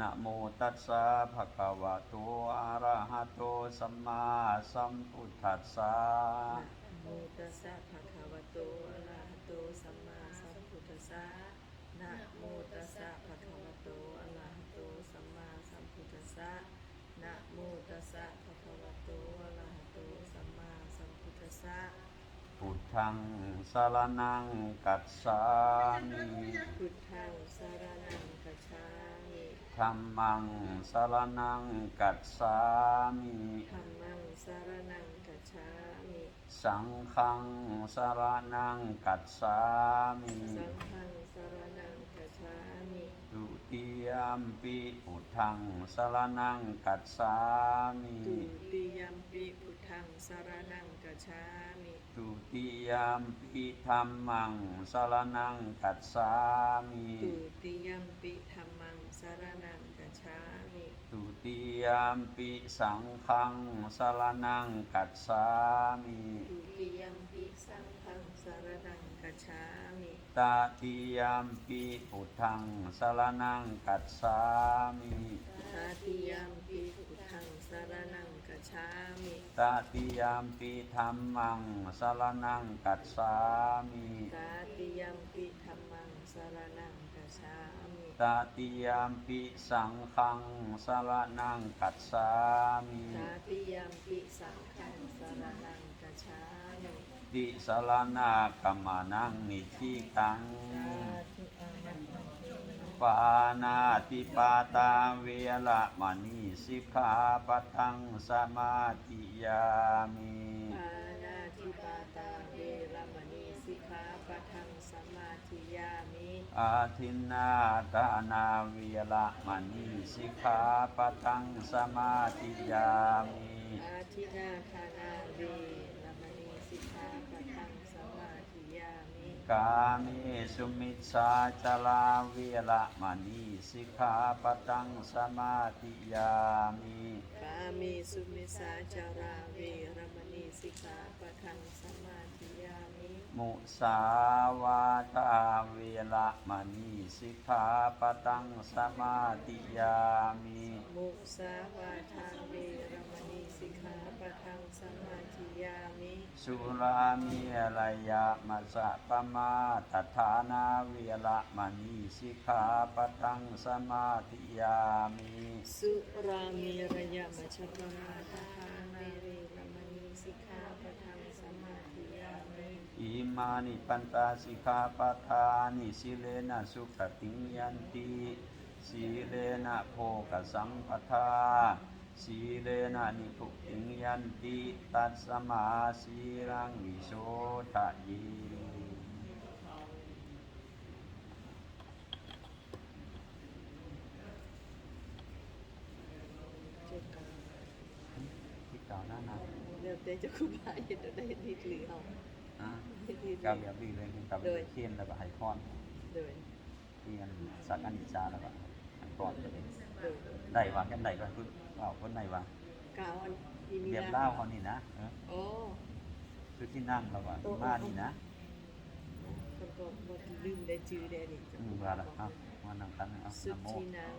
นะโมตัสสะภะคะวะโต อะระหะโต สัมมาสัมพุทธัสสะนะโมตัสสะภะคะวะโต อะระหะโต สัมมาสัมพุทธัสสะนะโมตัสสะภะคะวะโต อะระหะโต สัมมาสัมพุทธัสสะนะโมตัสสะภะคะวะโต อะระหะโต สัมมาสัมพุทธัสสะพุทธังสารนังกัสสามิพุทธังสารนังกัจฉา มิธัมมังสารนังกัสสามิธัมมังสารนังกัจฉามิสังฆังสารนังกัสสามิสังฆังสารนังกัจฉามิตุติยมปิพุทธังสารนังกัสสามิตุติยัมปิพุทธังสารนังกัจฉามิตุติยมปิธัมมังสารนังกัสสามิตุติยัมปิธัมมังสา รนังกัจฉามิตุติยมปิสังฆังสารนังกัสสามิตุติยัมปิสังฆังสารนังกัจฉามิตติยมปิพุทธังสารนังกัสสามิตาติยัมปิพุทธังสารนังกัจฉามิตติยมปิธัมมังสารนังกัสสามิตาติยัมปิธัมมังสารนังกัจฉามิ ตติยมปิสังฆังสารนังกัสสามิตาติยัมปิสังฆังสารนังกัจฉามิติสารนากัมมานังนิธิตังสาธุอามันตังเตนะปานาติปาตาเวระมณีสิกขาปะทังสมาธิยามิ ปานาทิปาตาเวรมณีสิกขาปะทังสมาธิยามิ อาทินนาตานาเวระมณีสิกขาปะทังสมาธิยามิอาทินาคานาเวรมณีสิกขาปะทังสมาธิยามิ กาเมสุมิสาจาราเวระมณีสิกขาปะทังสมาธิยามิกามีสุมิสาจาราเวรมณีสิกขาปะทังสมาธิยา มิมุสาวาทาเวระมณีสิกขาปะทังสมาธิยามิมุสาวาทาเวรมณีสิกขาปะทังสมาธิยามิสุรามีอะไรยะมัสสะปมาตฐานาเวระมณีสิกขาปะทังสมาธิยามิสุรามีระยะมัชฌปมาทฐานาเวรมณีสิกขาปะทังสมาธิยามิ อิมานิปันตาสิกขาปะทานิสิเลนะสุขติงยันติสีเลนะโภกสัมปทาสีเลนะนิพุติงยันติตัสสมาสีรังวิโสทะเยเจ้าค่ะที่เก่าหน้าหนาเดี๋ยวเต้จะคุบายเห็นได้ดีหรือเอาอะเฮ็ดดีหรื กาอเบียบดีเลยคือกับโดยเขียนแล้วก็ไฮคอนโดยที่มันสักอันนิจจาแล้วก็ไฮคอนตัวเองโดยได้วะแค่ไหนก็คือเอาคนไหนวะกาวอันอีมีเบียบนาเล่าวเขานี่นะเออโอ้คือที่นั่งเราอะที่มานี่นะคนก็บ่ลืมได้ชื่อได้นี่อืมว่าละเอามานั่งกันเอาสุนะโมทีนัง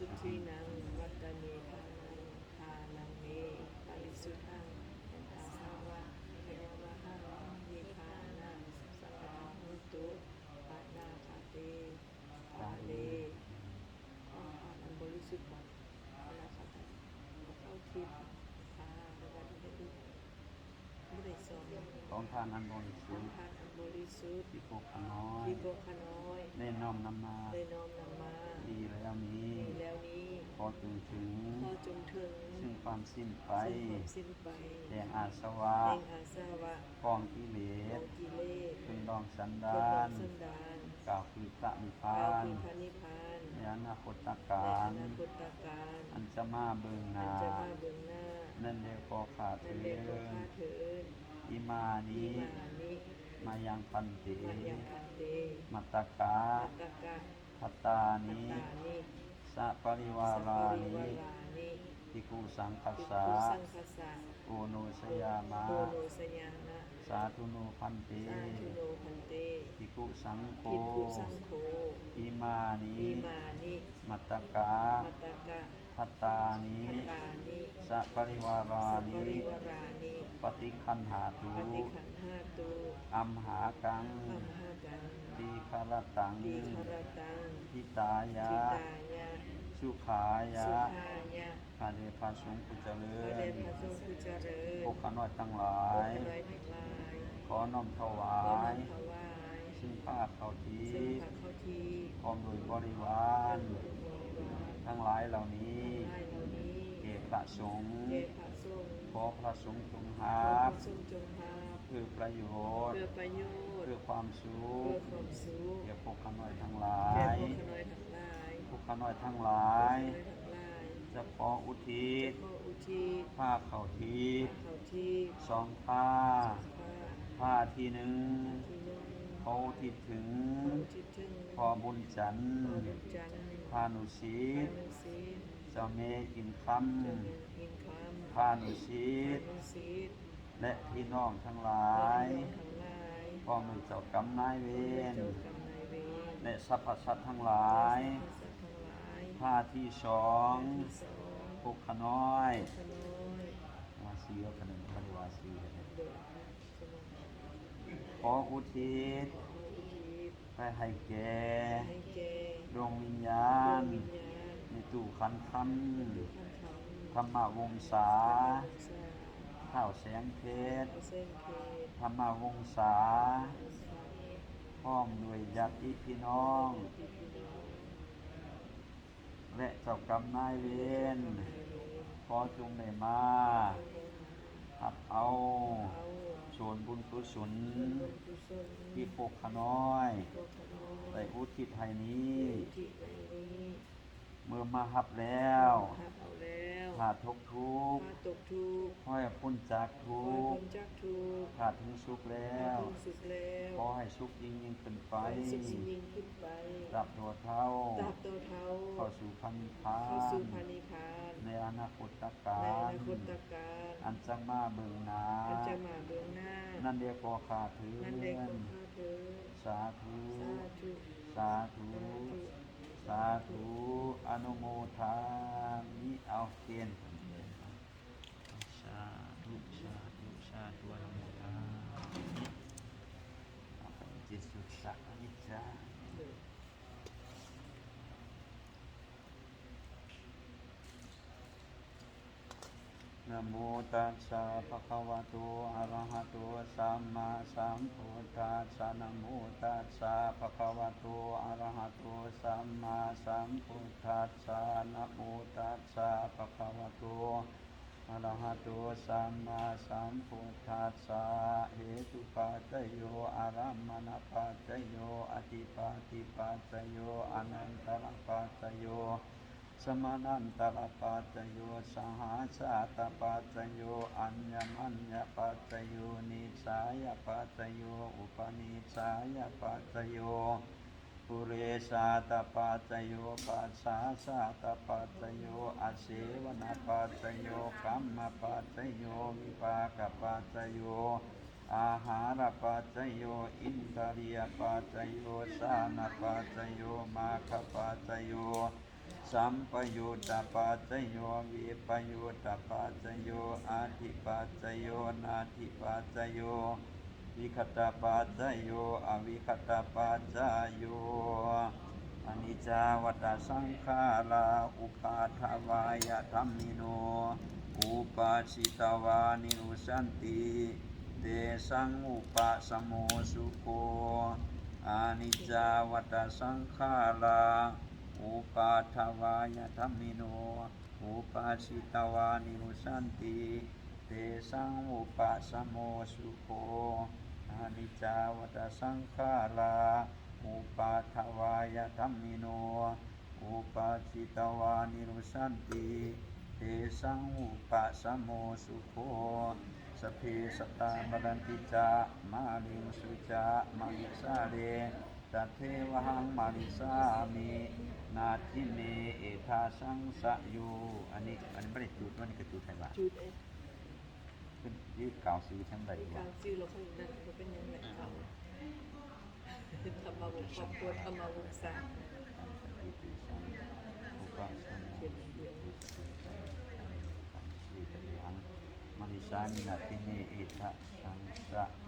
สุทีนังวัตเมทานังทานังเมปริสุทธังอาสาวะเทวะหังนิพานังสัพพะหุตุปะนาคาเตปาเลอ่ามันบริสุทธิ์แบบเวลาเขาจะเข้าทิพย์อ่าในวันที่ได้ดูไม่ได้สอนของทานอันบริสุทธิ์ทานอันบริสุทธิ์ที่พวกน้อยที่โบกขน้อยแน่น้อมนำมาได้น้อมนำมาดีแล้วนี้ แล้วนี้ พอถึงถึง พอจงถึงซึ่งความสิ้นไปซึ่งความสิ้นไปแห่งอาสวะแห่งอาสาวะกองกิเลขอสงกิเลสพึงดองสันเคดารื่องนสันดานกล่าวคือพระนิพพกาาวนคือพระนิพพานในอนาคตในกาอรนาคตการอันจะมาเบืองหอันนา จะมาเบื้องหน้านั่นเรียกว่าขาดนั่นเถิเรียกว่านข้าเถินอิมานินี้มานิมายังพันเตมายังพันเตมัตตกะตะกะพัตตาปัตนิ ตานิ สัปริวาสัพราพรินิวารานิตสังคัสภิกสะขุสังฆสะโอโนสยามะโกโนสยานะสาธุโนพันเตสาธุโนพันเตภิกขุสังโฆภิกขุสังโฆอิมานิอิมานิมัตตกะมัตตกะพัตตานิพัตตานิสัปริวาราสัพนิปริวารานิปฏิคันหาตุปฏิขันห้าตุอัมหากัง อัมหากังตีคารตังดีคารตังทิตายะ ทิตายะ สุขายะสุขายะคาเดพาสุงกุเจริพระเดชญพระทรงผู้เจริญพวกขน้อยทั้งหลาขอยให้ร้อยทั้งหลายขอน้อมถวาขอน้อยมถวายซึ่งผ้าเขาทีซึ่งพระเข้าทีพร้อมโดยบริวารทุกบริวาร ทั้งหลายเหล่านี้ได้เหล่านี้เกพระสงฆ์เดชพระทรงขอพระสงฆ์จงขหาอพบระทรงจงหาเพื่อประโยชน์เพื่อประโยชน์เพื่อความสุเพื่อขความสุขแก่พวกขน้อยทั้งหลาแก่ย พวกขน้อยทั้งหลายพวกขน้อยทั้งหลายขน้อยทั้งหลายจะขออุทิศขออุทิศผ้าเขาทีเขาที่สองผ้า พระผ้าที่หนึ่งที่หนึ่งเขาอุทิศถึง ขออุทิศถึงพอบุญจันทร์ขอบุญจันทร์พานุชีพาตนุศีลเจ้าเมอินคเจ้าแม่อินคำพานุชีำตพานุศีลและพี่น้องทั้งหลาและยพี่น้องทั้ง กรรมนายเวรเจ้ากรรมนายเวรและสรรพสัตว์ทั้งหลายสรรพสัตว์ทั้งหลายผ้าที่สองที่สองพวกขน้อยขน้อยวาซีก็ขนมพระวาซีกันนะโดยพระสมณขออุทิศขออุทิศไปให้แก่ให้แก่ดวงวิญญาดวณงวิญญาณในตู้คันคันดูขันธรรมธรรมวงศาสาข้าวแสงเพชร ธรรมวงศาพร้อมด้วยญาติพี่น้อง และเจ้ากรรมนายเวรขอจงได้มาหับเอาส่วนบุญกุศลที่พวกขน้อยได้อุทิศให้นี้ เมื่อมาหับแล้วเอาแล้วขาดทุกข์ทุกข์มาตกทุกข์ขอให้พ้นจากทุขอให้กพ้ข์นจากทุกข์ขาดถึงสุขแล้ขอวพ้นสุขแล้วขอให้สุขยิ่งยิ่งขึ้นไปขอให้สุขสิ่งยิ่งขึ้นไปดับตัวเท่าตราบตัวเท้าเข้าสู่พันธิพาเข้าสู่นพานิพพานในอนาคตกาในอรนาคตการอันจะมาเบิ่งหน้าอันจะมาเบื้องหน้า นั่นเดียวก็ขาดถือนั่นเด็กของข้าเถิดสาธุ สาธุ สาธุ สาธุอนุโมทามิเอาเกณฑ์สาธุสาธุสาธุ อนุโมทามิเอาไปจิตสุดสักนิจจา นะโมตัสสะภะคะวะโตอะระหะโตสัมมาสัมพุทธัสสะนะโมตัสสะภะคะวะโตอะระหะโตสัมมาสัมพุทธัสสะนะโมตัสสะภะคะวะโตอะระหะโตสัมมาสัมพุทธัสสะเหตุปัจจโยอารัมมณปัจจโยอธิปาติปัจจโยอนันตรปัจจโย สมานันตระปัจจโยสหาชาตปัจจโยอัญญมัญญปัจจโยนิสายปัจจโยอุปนิสายปัจจโยปุเรชาตปัจจโยปัสสาชาตปัจจโยอาเสวนปัจจโยกัมมปัจจโยวิปากปัจจโยอาหารปัจจโยอินทรียปัจจโยสานปัจจโยมาคปัจจโย สัมปยุตตปัจจโยวิปยุตตปัจจโยอาทิปัจจโยนาทิปัจจโยวิคตปัจจโยอวิคตปัจจโยอนิจจาวัตสังขาราอุปาทวายธรรมิโน อุปาสิตวานิรุสันติเตสังอุปสมโมสุโคอานิจจาวัตสังขารา อุปาทวายธรรมิโน อุปาสิตวานิรุสันติเตสังอุปสมโมสุโคอานิจาวตสังขาราอุปาทวายธรรมิโน อุปาสิตวานิรุสันติเตสังอุปสมโมสุโคสเพสตตามรันติจามาลิงสุจามาลิสาเรตัทเทวหังมาลิสามิ นาทิเมเอทาสังสะยูอันนี้อันนี้ไม่ได้จุดมันก็จุดไทยว่าจุดเอ็ดขึ้นยี่กล่าวซื้อทั้งใดมีว่าการซื้อเราข้างนั้นก็เป็นยังไงเขาธรรมาวงครอบครัวธรรมาวงศาอีปีสังอุปสัมเดียววิตยังมณิสามินาทิเนอิทะสังสะโน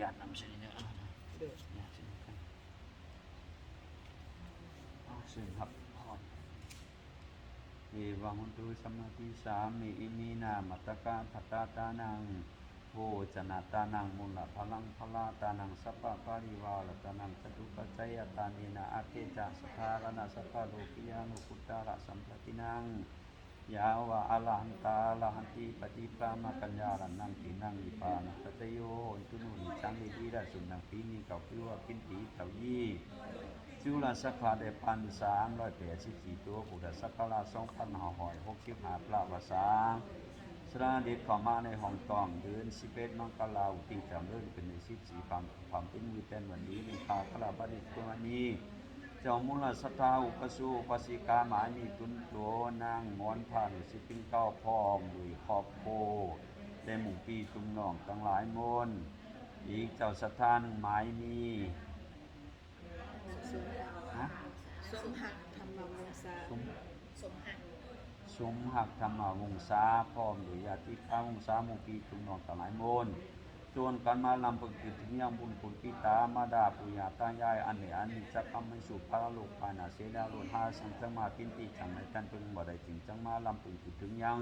พยานนำเสนอเด้ออยากสิครับเอสิครับพรเอวังหุนตุสมาธิสามิอิมีนามัตตกาภัตตาตานังโภจนาตานังมุลพลังพลาตานังสัพพะปาริวาลตานังจตุปัจจยตานีนาอาเกจัสทารณสัพพะโลกิยานุพุทธาระสัมปตินัง ยาวะอรหันตาอรหันติปฏิปามกัญญาลันนังกินังวิปานัตตโยโหนตุนุนิจังลิดีระสุนังปีนีเก่าพิวกินตีเต่ายี่จุลสักขาได้พันสามร้อยแปดสิบสี่ตัวอุดสักขาละสองพันห้าร้อยหกสิบหาปลาวาษาสระเด็ดข้ามาในห้องตองเดือนสิบเอ็ดมังกรลาวตีจำเริ่มเป็นในสิบสี่ความความเป็นมือเป็นวันนี้เป็นข่าวขลาบดิตตัวนี้ เจ้ามุลสัทธาอุปสูอุปสิกาหมายมีตุนโตนางมอนผ่านสิปิงเก้าพร้อมด้วยครอบโคได้หมู่ปีตุมน้องทั้งหลายมนอีกเจ้าสัทธาหนึ่งหมายมีสมหักฮะสมหักธรรมวงศาสมสมหักสมหักธรรมวงศาพร้อมด้วยญาติข้าวงศาหมู่ปีตุมน้องทั้งหลายมน ชวนกันมาลำพึงกิจถึงยังบุญคุณปิตามาดาปุญญาตายายอันเหนอันนี้จะกำไม่สู่พระโลกภายนาเสดาโลหาสังสมาปินติจังในกันพึงบ่ได้จริงจังมาลำพึงกิจถึงยัง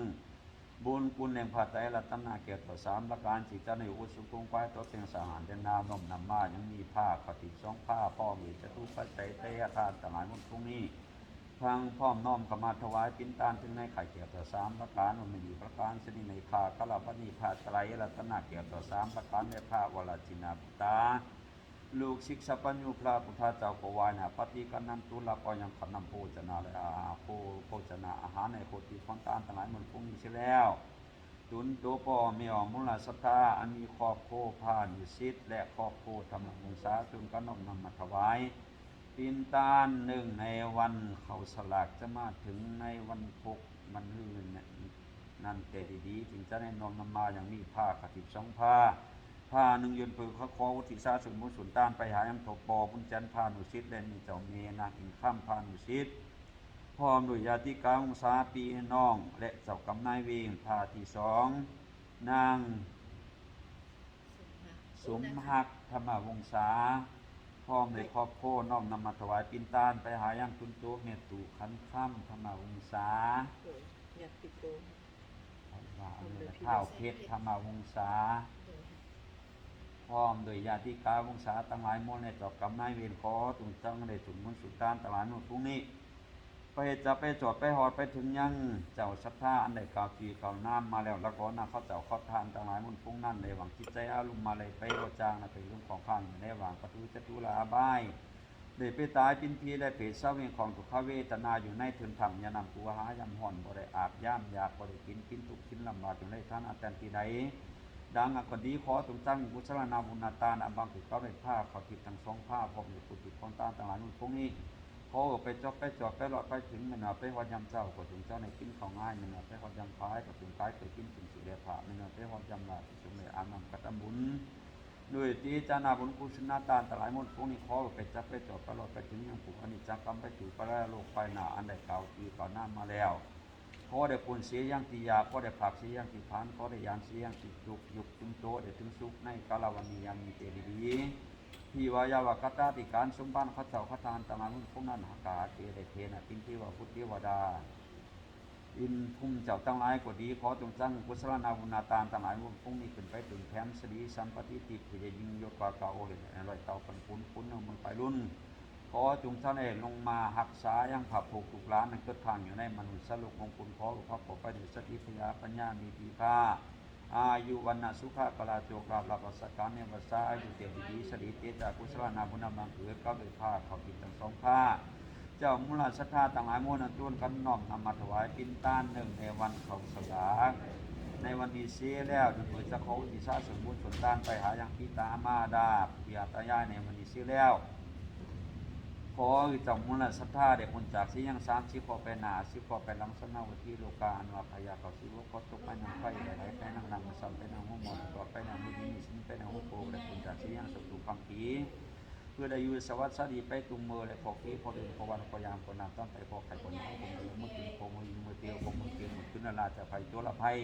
บุญคุณแห่งพระไตรรัตนาเกียรติต่อสามประการจิตใจในอุสุกงไว้ตัวเตียงสหารเดนนามนมนำมายังมีผ้าปฏิสองผ้าพ่อมีจตุปัจจัยเตยทานตลายมันพรุ่งนี้ ทางพร้อมน้อมขมาถวายปินตานถึงในไข่เกี่ยรติต่อสามประการมันมีประการสนิในคากลาปณีพาไตรรัตนาเกี่ยรติต่อสามประการในผ้าวรจินาปุตาลูกศิกษาปัญญูพระพุทธเจ้าก็วายนะปฏิกันนันตุลาปยังขันนำโภชนาและอาโภโภชนาอาหารในโคติฟังตานทั้งหลายมันพุ่งนี้ใช่แล้วตุนตัวปอมีออมุลาสัทธาอันมีครอบโคผ่านอยู่ซิดและครอบโคธรรมวงศาจุนกนมนำมาถวาย ปินตานหนึ่งในวันเขาสลากจะมาถึงในวันพุกมันลื่นเนี่ยนั่นแต่ดีๆจึงจะได้นอมนำมาอย่างมีผ้ากติบสองผ้าผ้าหนึ่งยืนปือเขาคอวุฒิสาสุนมุสุนตานไปหายังถกปอบุญจันทร์พานุชิตและมีเจ้าเมนาอินข้ามพานุชิตพร้อมด้วยญาติกาองศาปีน้อง และเจ้ากำนายเวงพาที่สองนาง สมหักธรรมวงศา พร้อมด้วยครอบครัวน้อมนำมาถวายปินตานไปหายังคุณโตเมตตุขันค่ำธรรมวงศาโดยญาติโกว่าเอาเลยข้าวเพชรธรรมวงศาพร้อมโดวยญาติกาวงศาตั้งหลายมวลในเจอกกำนายเวรขอตุงจังในถุนมุนสุดตานตลาดนู่นพรุ่งนี้ ไปจะไปจอดไปหอดไปถึงยังเจ้าชัทธาอันใดกาวกีกาวน้ำมาแล้วแล้วก็น่าเขาเจ้าเขาทานต่างหลายมุนฟุ้งนั่นในหวังจิตใจอารมณ์มาเลยไปโรจางนะเป็นเรื่องของข้างในหวังประตูจตุลาบายเดยไปตายปินพีได้เพศเศร้าเวงของทุกขเวทนาอยู่ในถึงธรรมยานำกูหายำห่อนบ่ได้อาบย่ำอยาบ่ได้กินกินตุกกินลำบากอยู่ในท่านอาจารย์ที่ใดดังอักคนดีขอตุงตั้งกุศลนาบุญนาตาอันบางถึงก็ได้ผ้าเขาทิพทั้งสองผ้าพร้อมอยู่กุฏิของตานต่างหลายมุนฟุ้งนี้ พอไปจอบไปจอดไปหลอดไปถึงมันเอาไปหอดยำเจ้าก็ถึงเจ้าในกินของง่ายมันเอาไปหอดยำพายก็ถึงกายไปกินถึงสุเดชะมันเอาไปหอดยำลาถึงเลยอานำกระตำบุญด้วยที่จานาบุญกุศลนาตานตหลายมนต์พวกนี้ขอไปจับไปจอดไปหลอดไปถึงยังผูกอันิจจกรรมไปจู่ไปแล้วโลกไปหนาอันใดเก่าปีก่อนหน้ามาแล้วขอได้ปุญเสียยังตียาขอได้ผักเสียยังตีพานขอได้ยานเสียยังติยุกยุกจุมโตได้ถึงสุขในกาลวันนี้ยังมีเตดีย์ ทีวายาวกตาติการสมบัติข้าเจ้าข้าทานตามมุนพวกนั้นหากาเจเดเทนะปินที่ว่าพุทธิวดา อินพุ่มเจ้าตั้งหลายกว่าดีขอจงสร้งกุศลนาบุญนาตานตั้งหลายมุนพวกนี้ขึ้นไปถึงแถมสดีสัมปติติที่จะยิงยกกว่าเก่าเห็นอร่อยเต่าปันปุนปุนเอามันไปรุ่นขอจงท่านเองลงมาหักษายังผับผูกถูกล้านนั้นเกิดทางอยู่ในมนุษย์สรุปของคุณขอพระปกไปด้วยสติพยาปัญญามีปีพา อายุวันนะสุขะกลาโจกราบลาภสการเนวสาอายุเตียดีสดีเตจากุศลนาบุญนามังเกิดก็โดยผ้าเขาปิดทั้งสองผ้า เจ้ามุลาสัทธาต่างหลายมวลนั้นต้วนกันน้อมนำมาถวายปินต้านหนึ่งในวันเขาสลาในวันนี้เสียแล้วจนเปิดจะเขาที่ชาติสมบูรณ์สนต้านไปหาอย่างพี่ตามาดาปิยาตายายในวันนี้เสียแล้ว ขอจงมุลศรัทธาเด็กคนจากสิยังสามสิบพอไปหนาสิบพอไปลังสนาวทีโลกาอันว่าพยาเขาสิวก็ตกไปนางไฟไหลไปนางนางสัมไปนางหัวหมอนต่อไปนางมุนีสินไปนางหัวโปเด็กคนจากสิยังสุขฟังผีเพื่อได้อยู่สวัสดีไปตุงมือเลยพอกี้พอเดินพอวันพอยามพอนามต้นไปพอไข่คนเอาผมเมุดติพอมือมือเตียวผมมือเตียวหมดขึ้นนาลาจะภัยโจรภัย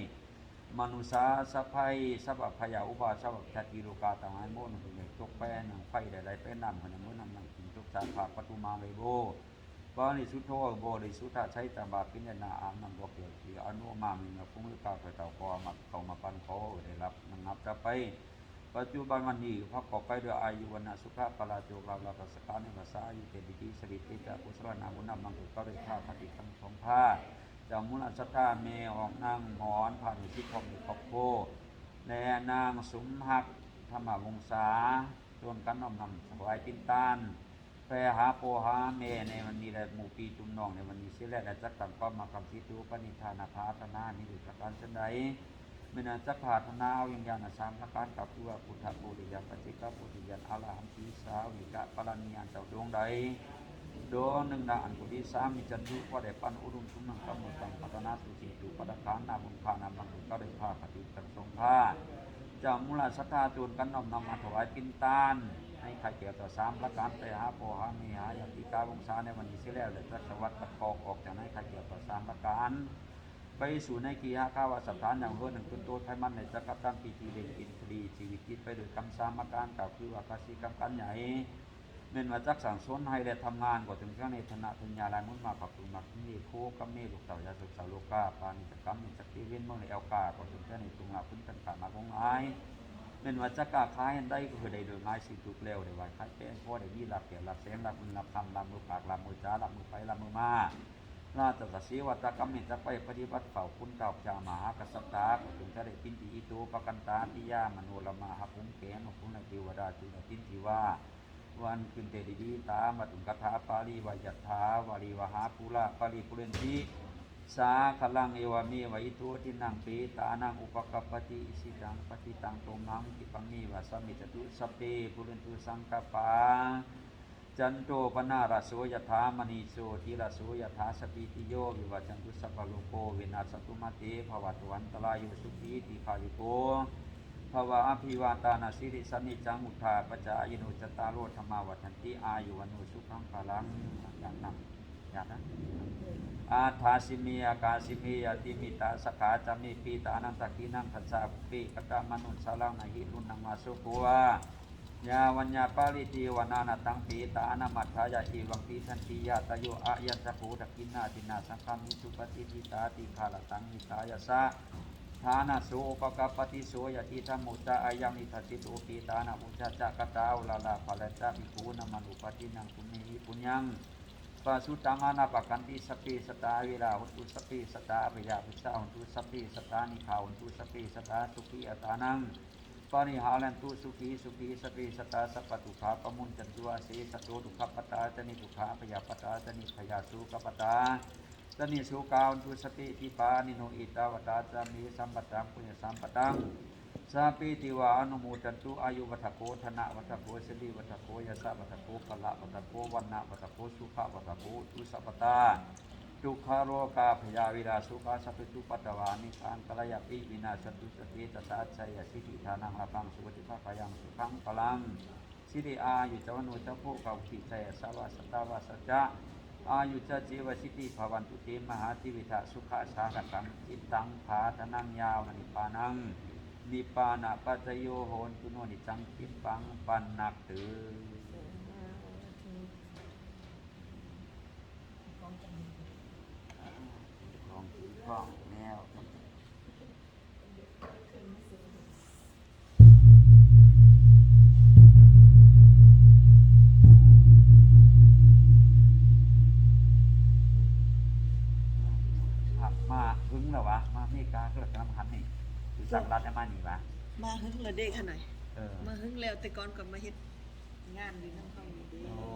มนุษาสะภัยสัพพยาอุบาสวัคติโลกาต่างหายโมนเป็นอย่ตกแป้นไฟใดๆไปนนำคนมือนำนำกินทุกสาขาปทุมาเลยโบบาลิสุทโธโบริสุทธาใช้ตาบาปิญญาอามนำบอกเกี่ยวที่อนุมามีมาพุ่งลึกกาไปเต่าคอมาเขามาปันเขาได้รับนังับจะไป ปัจจุบันวันนี้พระขอไปด้วยอายุวันนะสุขะปราโจกลาลาปัสกาในภาษาอายุเตบิติสริติจากกุศลนาบุญนำมังคุก็ได้าคติทั้งสองผ้า จากมุลสัทธาเมออกนางหมอนผ่านทิศของมีครอบโคและนางสุมหักธรรมวงศาจนกันน้อมนำถวายตินตานแปรหาโปหาเมในวันนี้และหมู่ปีจุมนองในวันนี้เสียแล้วและจักตังก็มาคำทิตูปณิธานาภาธนานิรุตการเช่นใดเมื่อนั้นจักผาธนาเอาอย่างยานสามประการกับตัวพุทธปุริยปฏิกาปุริยันอาลาหัมปีสาวิกะปรัญญาเจ้าดวงใด ดวงหนึ่งดาอันกุดีสามมีจันทุก็ได้ปันอุดมทุนังกำมุตังพัฒนาสุจิตุปัตตานนาบุญพานาบังกุก็ได้พาปฏิกันทรงผ้าเจ้ามูลาสัทธาจูนกันน้อมนำมาถวายปินตานให้ใครเกี่ยวต่อสามประการไปหาโพหามีหายาติกาวงศาในวันนี้เสียแล้วเลยจักรวัตรตะคอกออกจากให้ใครเกี่ยวต่อสามประการไปสู่ในกีฮะข้าวาสถานอย่างเพื่อหนึ่งต้นโตไทมันในจักรตันปีทีเด่นอินทรีชีวิตจิตไปโดยคำสามประการกล่าวคือว่าคาสีกรรมกันใหญ่ เม่นมาจักสังสนให้และทำงานก็ถึงข้าในธนาปัญญาลายมุนมาปักตุมักนี่โคกัมเมลูกเต่ายาสุสาโลกาปานิจกรรมมิจักติเว้นเมื่อในเอลกาก็ถึงข้าในตุงลาพุนกันขามาลงไม้เม่นว่าจักกาคล้ายได้ก็คือได้โดยไม้สิ่งถูกเร็วได้ไว้คล้ายแป้งพ่อได้มีหลับเกี่ยวหลับเสียงหลับมือหลับคำหลับมือปากหลับมือจ้าหลับมือไปหลับมือมาราชสสีวัตกรรมมิจะไปปฏิบัติเฝ้าคุณเก่าจามหากษัตริย์ถึงจะได้ปินติอิตูปกันตาติยามโนลมาหภูมิเกณฑ์ภูมิเทวดาจุลปินทิว่า วันขึ้นเตดีดีตามาถึงคาถาปาลีวายัตถาวาลีวหาภูระปาลีปุเรนติสาขลังเอวามีวอิทุตินังปีตานังอุปกัปปติสิตังปฏิตังตมังติปังนีวาสมิจตุสเปปุเรนตุสังกปาจันโตปนาราโสยถามณีโสทิราโสยถาสปีติโยวิวัจันตุสัพพะโลกโกวินาศตุมาเตภวัตวันตรายโยสุขีติขายุโก ภวะอภิวาตานาสิริสนิจังอุทาปจายโนจตารโรธรรมาวัฏันติอายุวันโนสุขังพลังอย่างนั้นอย่างนั้นอาทาสิมีอากาสิมียติมิตาสขาจามิปีตานันตะกีนังทัสสะปีกตามนุนสาลังนาหิรุนังมาสุขัวยาวัญญาปาลิติวนานาตังปีตานามัทธายาอีวังปีทันติยาตโยอายัญสภูตะกินนาตินาสังฆามิสุปฏิทิตาติขาลตังมิตายาสะ ฐานะโสปกปปติโสยติธรรมุตตะอายังอิทัสสิตุปีตานาอุจจจะกตาวลาลาภะเลตะมิภูนามานุปตินังคุณิหิปุญญังปะสุตังานาปกันติสปีสตาวิราหุตุสปีสตาปิยาปิสาหุตุสปีสตานิขาหุตุสปีสตาสุขีอัตานังปานิหาลันตุสุขีสุขีสปีสตาสัพตุขาปมุนจันตุอาเสสโตทุขปตาจนิทุขาพยาปตาจนิพยาสุขปตา สนิสุกาวันตุสติทิปานิโนอิตาวตาจามีสัมปตังปุญญสัมปตังสาปิติวาอนุโมจันตุอายุวัฏโกธนะวัฏโกสิริวัฏโกยะสะวัฏโกพละวัฏโกวันนะวัฏโกสุขะวัฏโกตุสัพตาทุกขโรกาพยาวิราสุขาสัพพิตุปัตวานิทานกลยปิวินาสตุสติตสาชัยสิทธิทานังอาภังสุติภาพยังสุขังพลังสิริอายุจวนุจโพกาวิเตสาวาสตาวาสจะ อายุจะจีวสิทธิภวันตุเตมหาติวิทะสุขะสากังจิตตังภาทนังยาวนิปานังนิปานะปัจจโยโหนตุโนนิจังปิปังปันนักตือของถือของ สักรัฐได้มานี่วะมาหึงเลยเด็กขนาดเออมาหึงแล้วแต่ก่อนกับมาเฮ็ดงานอยู่น้ำเข้าอยู่เด้โอ้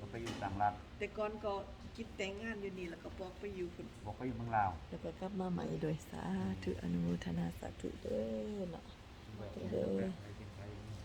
พไปอยู่ต่างรัฐแต่ก่อนก็คิดแต่งงานอยู่นี่แล้วก็ปอกไปอยู่พุ่นบอกไปอยู่เมืองลาวแล้วก็กลับมาใหม่โดวยสาธุอนุโมทนาสาธุเด้อเนาะ